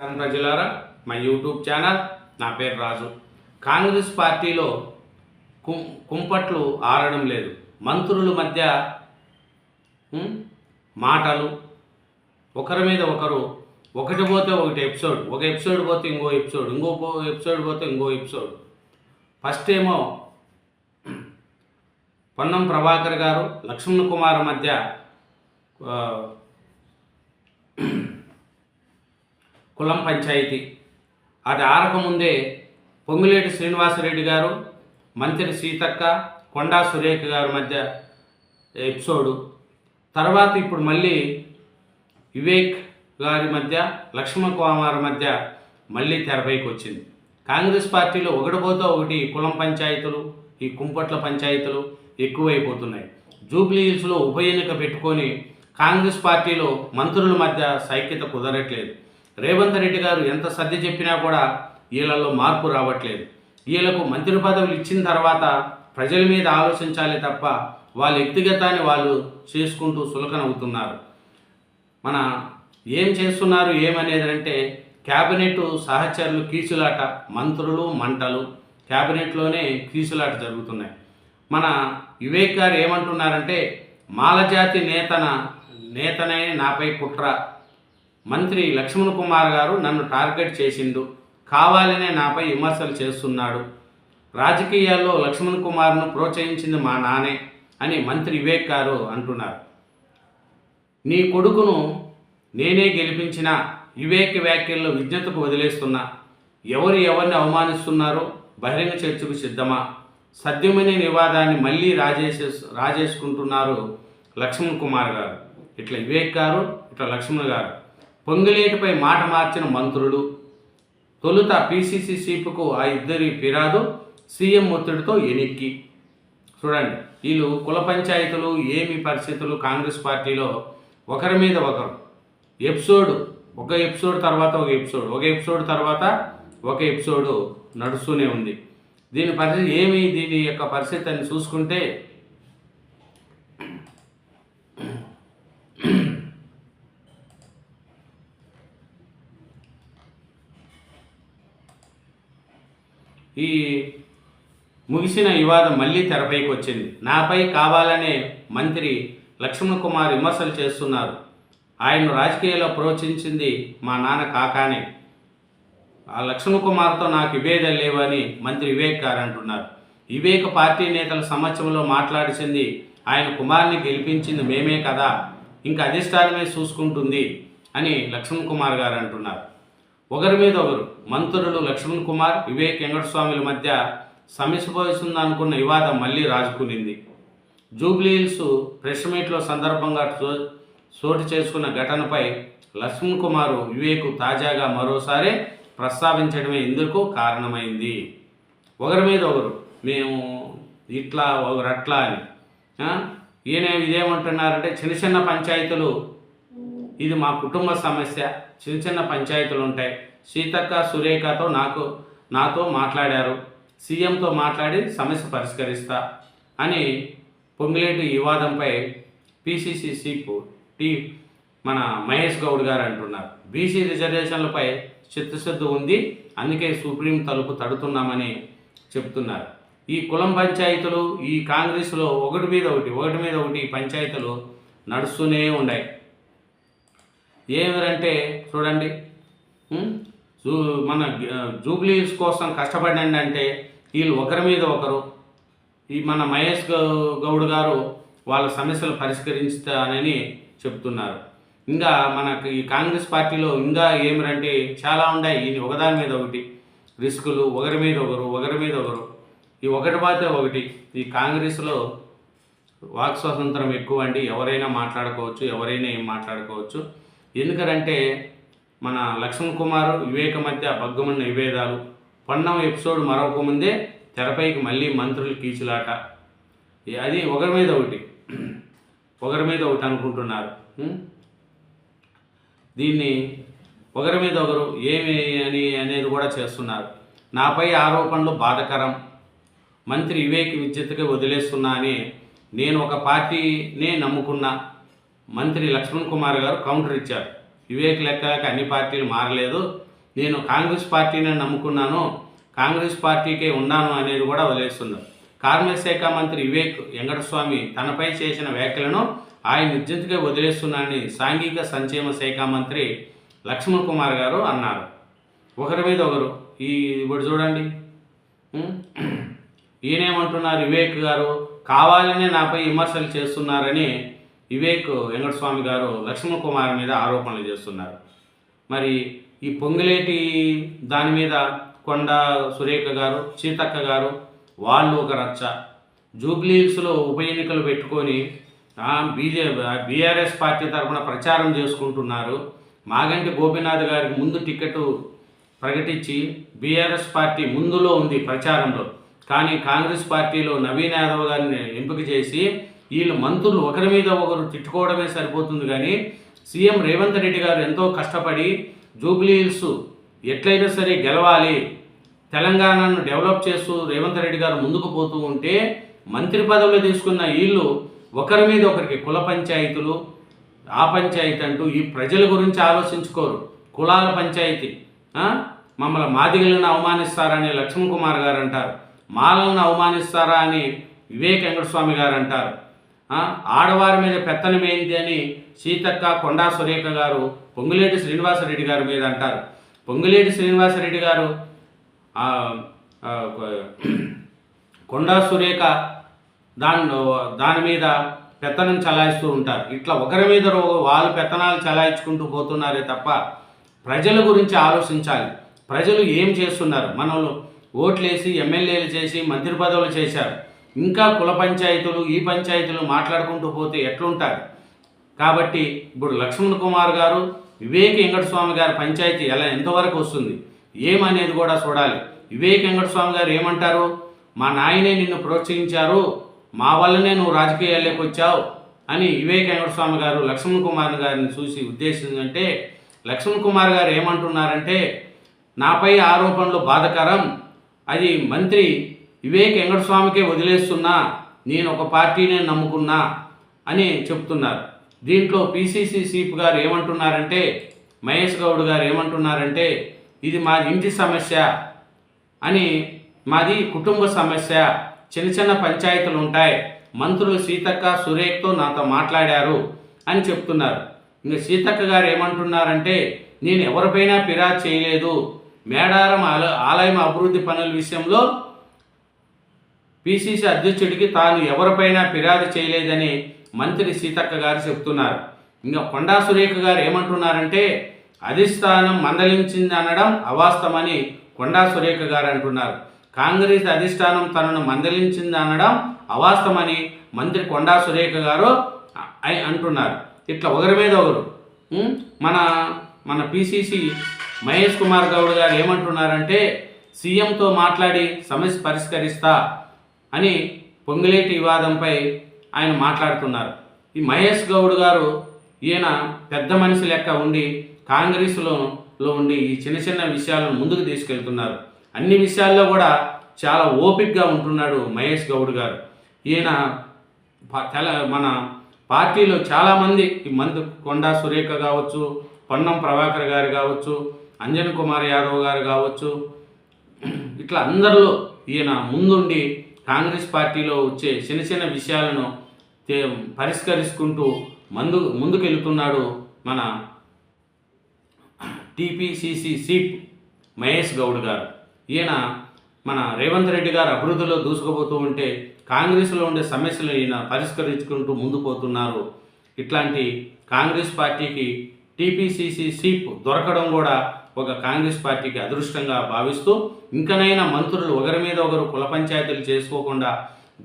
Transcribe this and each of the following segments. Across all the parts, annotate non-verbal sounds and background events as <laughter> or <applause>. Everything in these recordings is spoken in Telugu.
ప్రజలారా. మా యూట్యూబ్ ఛానల్ నా పేరు రాజు. కాంగ్రెస్ పార్టీలో కుం కుంపట్లు ఆడడం లేదు. మంత్రుల మధ్య మాటలు. ఒకరి మీద ఒకరు ఒకటి పోతే ఒకటి ఎపిసోడ్ ఒక ఎపిసోడ్ పోతే ఇంకో ఎపిసోడ్ ఇంకో ఎపిసోడ్ పోతే ఇంకో ఎపిసోడ్. ఫస్ట్ ఏమో పొన్నం ప్రభాకర్ గారు లక్ష్మణ్ కుమార్ మధ్య ఆ, కులం పంచాయతీ. అది ఆరకముందే పొంగులేటి శ్రీనివాసరెడ్డి గారు మంత్రి సీతక్క కొండా సురేఖ గారి మధ్య ఎపిసోడు. తర్వాత ఇప్పుడు మళ్ళీ వివేక్ గారి మధ్య లక్ష్మణ్ కుమార్ మధ్య మళ్ళీ తెరపైకి వచ్చింది. కాంగ్రెస్ పార్టీలో ఒకటిపోతే ఒకటి కులం పంచాయతీలు ఈ కుంపట్ల పంచాయతీలు ఎక్కువైపోతున్నాయి. జూబ్లీ హిల్స్లో ఉప ఎన్నిక పెట్టుకొని కాంగ్రెస్ పార్టీలో మంత్రుల మధ్య సైక్యత కుదరట్లేదు. రేవంత్ రెడ్డి గారు ఎంత సర్ది చెప్పినా కూడా వీళ్ళల్లో మార్పు రావట్లేదు. వీళ్ళకు మంత్రి పదవులు ఇచ్చిన తర్వాత ప్రజల మీద ఆలోచించాలి తప్ప వాళ్ళ వ్యక్తిగతాన్ని వాళ్ళు చేసుకుంటూ సులకనవుతున్నారు. మన ఏం చేస్తున్నారు ఏమనేది అంటే క్యాబినెట్ సహచరులు కీచులాట మంత్రులు మంటలు క్యాబినెట్లోనే కీచులాట జరుగుతున్నాయి. మన వివేక్ గారు ఏమంటున్నారంటే మాలజాతి నేతన నేతనే నాపై కుట్ర. మంత్రి లక్ష్మణ్ కుమార్ గారు నన్ను టార్గెట్ చేసిండు. కావాలనే నాపై విమర్శలు చేస్తున్నాడు. రాజకీయాల్లో లక్ష్మణ్ కుమార్ను ప్రోత్సహించింది మా నానే అని మంత్రి వివేక్ గారు అంటున్నారు. నీ కొడుకును నేనే గెలిపించిన వివేక్ వ్యాఖ్యల్లో విజ్ఞతకు వదిలేస్తున్నా. ఎవరు ఎవరిని అవమానిస్తున్నారో బహిరంగ చర్చకు సిద్ధమా? సద్యమనే వివాదాన్ని మళ్ళీ రాజేసే రాజేసుకుంటున్నారు లక్ష్మణ్ కుమార్ గారు. ఇట్లా వివేక్ గారు ఇట్లా లక్ష్మణ్ గారు. పొంగిలేటిపై మాట మార్చిన మంత్రులు తొలుత పీసీసీ చీఫ్కు ఆ ఇద్దరి ఫిరాదు సీఎం ఒత్తిడితో ఎనిక్కి. చూడండి వీళ్ళు కుల పంచాయతీలు ఏమి పరిస్థితులు కాంగ్రెస్ పార్టీలో ఒకరి మీద ఒకరు. ఎపిసోడ్ ఒక ఎపిసోడ్ తర్వాత ఒక ఎపిసోడ్ ఒక ఎపిసోడ్ తర్వాత ఒక ఎపిసోడ్ నడుస్తూనే ఉంది. దీని పరిస్థితి ఏమి? దీని యొక్క పరిస్థితి అని చూసుకుంటే ఈ ముగిసిన వివాదం మళ్ళీ తెరపైకి వచ్చింది. నాపై కావాలనే మంత్రి లక్ష్మణ్ కుమార్ విమర్శలు చేస్తున్నారు. ఆయన్ను రాజకీయాల్లో ప్రోత్సహించింది మా నాన్న కాకానే. ఆ లక్ష్మణ్ కుమార్తో నాకు విభేదాలు లేవని మంత్రి వివేక్ గారు అంటున్నారు. వివేక్ పార్టీ నేతల సమక్షంలో మాట్లాడిసింది. ఆయన కుమార్ని గెలిపించింది మేమే కదా. ఇంకా అధిష్టానమే చూసుకుంటుంది అని లక్ష్మణ్ కుమార్ గారు అంటున్నారు. ఒకరి మీద ఒకరు మంత్రులు లక్ష్మణ్ కుమార్ వివేక్ వెంకటస్వామిల మధ్య సమసిపోయిస్తుందనుకున్న వివాదం మళ్ళీ రాజుకునింది జూబ్లీ హిల్స్ ప్రెస్ మీట్లో సందర్భంగా చోటు చేసుకున్న ఘటనపై లక్ష్మణ్ కుమార్ వివేక్ తాజాగా మరోసారి ప్రస్తావించడమే ఇందుకు కారణమైంది. ఒకరి మీద ఒకరు మేము ఇట్లా ఒకరు అట్లా అని ఈయన ఇదేమంటున్నారంటే చిన్న చిన్న పంచాయతీలు ఇది మా కుటుంబ సమస్య. చిన్న చిన్న పంచాయతీలు ఉంటాయి సీతక్క సురేఖతో నాకు నాతో మాట్లాడారు. సీఎంతో మాట్లాడి సమస్య పరిష్కరిస్తా అని పొంగిలేటి వివాదంపై పిసిసి చీఫ్ టీ మన మహేష్ గౌడ్ గారు అంటున్నారు. బీసీ రిజర్వేషన్లపై చిత్తశుద్ధి ఉంది. అందుకే సుప్రీం తలుపు తడుతున్నామని చెప్తున్నారు. ఈ కులం పంచాయతీలు ఈ కాంగ్రెస్లో ఒకటి మీద ఒకటి ఒకటి మీద ఒకటి పంచాయతీలు నడుస్తూనే ఉన్నాయి. ఏమిరంటే చూడండి జూ మన జూబ్లీస్ కోసం కష్టపడండి అంటే వీళ్ళు ఒకరి మీద ఒకరు. ఈ మన మహేష్ గౌడ్ గారు వాళ్ళ సమస్యలు పరిష్కరించుతానని చెప్తున్నారు. ఇంకా మనకి ఈ కాంగ్రెస్ పార్టీలో ఇంకా ఏమిరంటే చాలా ఉన్నాయి. ఈ ఒకదాని మీద ఒకటి. రిస్కులు ఒకరి మీద ఒకరు ఒకరి మీద ఒకరు. ఈ ఒకటి పోతే ఒకటి. ఈ కాంగ్రెస్లో వాక్ స్వాతంత్రం ఎక్కువ అండి ఎవరైనా మాట్లాడుకోవచ్చు ఎవరైనా ఏం మాట్లాడుకోవచ్చు. ఎందుకంటే మన లక్ష్మణ్ కుమార్ వివేక మధ్య బగ్గమన్న విభేదాలు. పన్నం ఎపిసోడ్ మరొక ముందే తెరపైకి మళ్ళీ మంత్రులు కీచులాట. అది ఒకరి మీద ఒకటి. ఒకరి మీద ఒకటి అనుకుంటున్నారు. దీన్ని ఒకరి మీద ఒకరు ఏమి అని అనేది కూడా చేస్తున్నారు. నాపై ఆరోపణలు బాధకరం. మంత్రి వివేక్ విద్యుత్గా వదిలేస్తున్నా అని నేను ఒక పార్టీనే నమ్ముకున్నా. మంత్రి లక్ష్మణ్ కుమార్ గారు కౌంటర్ ఇచ్చారు. వివేక్ లెక్కలకు అన్ని పార్టీలు మారలేదు. నేను కాంగ్రెస్ పార్టీని నమ్ముకున్నాను. కాంగ్రెస్ పార్టీకే ఉన్నాను అనేది కూడా వదిలేస్తున్నారు. కార్మిక శాఖ మంత్రి వివేక్ వెంకటస్వామి తనపై చేసిన వ్యాఖ్యలను ఆయన నిర్జితగా వదిలేస్తున్నానని సాంఘిక సంక్షేమ శాఖ మంత్రి లక్ష్మణ్ కుమార్ గారు అన్నారు. ఒకరి మీద ఒకరు. ఈ ఇప్పుడు చూడండి. <clears throat> ఈయనేమంటున్నారు? వివేక్ గారు కావాలనే నాపై విమర్శలు చేస్తున్నారని వివేక్ వెంకటస్వామి గారు లక్ష్మణ్ కుమార్ మీద ఆరోపణలు చేస్తున్నారు. మరి ఈ పొంగిలేటి దాని మీద కొండ సురేఖ గారు సీతక్క గారు వాళ్ళు ఒక రచ్చ. జూబ్లీహిల్స్లో ఉప ఎన్నికలు పెట్టుకొని బీజే బీఆర్ఎస్ పార్టీ తరఫున ప్రచారం చేసుకుంటున్నారు. మాగంటి గోపీనాథ్ గారికి ముందు టికెట్ ప్రకటించి బీఆర్ఎస్ పార్టీ ముందులో ఉంది ప్రచారంలో. కానీ కాంగ్రెస్ పార్టీలో నవీన్ యాదవ్ గారిని ఎంపిక చేసి వీళ్ళు మంత్రులు ఒకరి మీద ఒకరు తిట్టుకోవడమే సరిపోతుంది కానీ సీఎం రేవంత్ రెడ్డి గారు ఎంతో కష్టపడి జూబ్లీ హిల్స్ ఎట్లయినా సరే గెలవాలి తెలంగాణను డెవలప్ చేస్తూ రేవంత్ రెడ్డి గారు ముందుకు పోతూ ఉంటే మంత్రి పదవులు తీసుకున్న వీళ్ళు ఒకరి మీద ఒకరికి కుల పంచాయతీలు ఆ పంచాయతీ అంటూ ఈ ప్రజల గురించి ఆలోచించుకోరు. కులాల పంచాయతీ మమ్మల్ని మాదిగలను అవమానిస్తారని లక్ష్మణ్ కుమార్ గారు అంటారు. మాలను అవమానిస్తారా అని వివేక్ వెంకటస్వామి గారు అంటారు. ఆడవారి మీద పెత్తనం ఏంటి అని సీతక్క కొండా సురేఖ గారు పొంగులేటి శ్రీనివాసరెడ్డి గారి మీద అంటారు. పొంగులేటి శ్రీనివాసరెడ్డి గారు <clears throat> కొండా సురేఖ దాని దాని మీద పెత్తనం చలాయిస్తూ ఉంటారు. ఇట్లా ఒకరి మీద రో- వాళ్ళు పెత్తనాలు చలాయించుకుంటూ పోతున్నారే తప్ప ప్రజల గురించి ఆలోచించాలి. ప్రజలు ఏం చేస్తున్నారు? మనలు ఓట్లేసి ఎమ్మెల్యేలు చేసి మంత్రి పదవులు చేశారు. ఇంకా కుల పంచాయతీలు ఈ పంచాయతీలు మాట్లాడుకుంటూ పోతే ఎట్లుంటారు కాబట్టి ఇప్పుడు లక్ష్మణ్ కుమార్ గారు వివేక్ వెంకటస్వామి గారి పంచాయతీ ఎలా ఎంతవరకు వస్తుంది? ఏమనేది కూడా చూడాలి. వివేక్ వెంకటస్వామి గారు ఏమంటారు? మా నాయనే నిన్ను ప్రోత్సహించారు మా వల్లనే నువ్వు రాజకీయాల్లోకి వచ్చావు అని వివేక్ వెంకటస్వామి గారు లక్ష్మణ్ కుమార్ గారిని చూసి ఉద్దేశించంటే లక్ష్మణ్ కుమార్ గారు ఏమంటున్నారంటే నాపై ఆరోపణలు బాధకరం. అది మంత్రి వివేక్ వెంకటస్వామికే వదిలేస్తున్నా నేను ఒక పార్టీనే నమ్ముకున్నా అని చెప్తున్నారు. దీంట్లో పిసిసి చీఫ్ గారు ఏమంటున్నారంటే మహేష్ గౌడ్ గారు ఏమంటున్నారంటే ఇది మా ఇంటి సమస్య అని మాది కుటుంబ సమస్య చిన్న చిన్న పంచాయతీలు ఉంటాయి మంత్రులు సీతక్క సురేఖ్తో నాతో మాట్లాడారు అని చెప్తున్నారు. ఇంకా సీతక్క గారు ఏమంటున్నారంటే నేను ఎవరిపైనా ఫిర్యాదు చేయలేదు. మేడారం ఆలయం అభివృద్ధి పనుల విషయంలో పిసిసి అధ్యక్షుడికి తాను ఎవరిపైనా ఫిర్యాదు చేయలేదని మంత్రి సీతక్క గారు చెప్తున్నారు. ఇంకా కొండా సురేఖ గారు ఏమంటున్నారంటే అధిష్టానం మందలించింది అనడం అవాస్తవమని కొండా సురేఖ గారు అంటున్నారు. కాంగ్రెస్ అధిష్టానం తనను మందలించింది అనడం అవాస్తవమని మంత్రి కొండా సురేఖ గారు అంటున్నారు. ఇట్లా ఒకరి మీద ఒకరు మన మన పిసిసి మహేష్ కుమార్ గౌడ్ గారు ఏమంటున్నారంటే సీఎంతో మాట్లాడి సమస్య పరిష్కరిస్తా అని పొంగులేటి వివాదంపై ఆయన మాట్లాడుతున్నారు ఈ మహేష్ గౌడ్ గారు ఈయన పెద్ద మనిషి లెక్క ఉండి కాంగ్రెస్లో లో ఉండి ఈ చిన్న చిన్న విషయాలను ముందుకు తీసుకెళ్తున్నారు. అన్ని విషయాల్లో కూడా చాలా ఓపిక్గా ఉంటున్నాడు మహేష్ గౌడ్ గారు. ఈయన తెల మన పార్టీలో చాలామంది ఈ మందు కొండా సురేఖ కావచ్చు పొన్నం ప్రభాకర్ గారు కావచ్చు అంజన్ కుమార్ యాదవ్ గారు కావచ్చు ఇట్లా అందరిలో ఈయన ముందుండి కాంగ్రెస్ పార్టీలో వచ్చే చిన్న చిన్న విషయాలను పరిష్కరించుకుంటూ ముందు ముందుకెళ్తున్నాడు మన టీపీసీసీ సీప్ మహేష్ గౌడ్ గారు. ఈయన మన రేవంత్ రెడ్డి గారు అభివృద్ధిలో దూసుకుపోతూ ఉంటే కాంగ్రెస్లో ఉండే సమస్యలు ఈయన పరిష్కరించుకుంటూ ముందు పోతున్నారు ఇట్లాంటి కాంగ్రెస్ పార్టీకి టీపీసీసీ సీప్ దొరకడం కూడా ఒక కాంగ్రెస్ పార్టీకి అదృష్టంగా భావిస్తూ ఇంకనైనా మంత్రులు ఒకరి మీద ఒకరు కుల పంచాయతీలు చేసుకోకుండా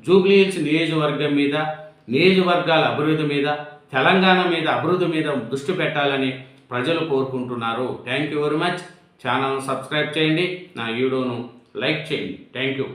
జూబ్లీహిల్స్ నియోజకవర్గం మీద నియోజకవర్గాల అభివృద్ధి మీద తెలంగాణ మీద అభివృద్ధి మీద దృష్టి పెట్టాలని ప్రజలు కోరుకుంటున్నారు. థ్యాంక్ యూ వెరీ మచ్ ఛానల్ను సబ్స్క్రైబ్ చేయండి. నా వీడియోను లైక్ చేయండి. Thank you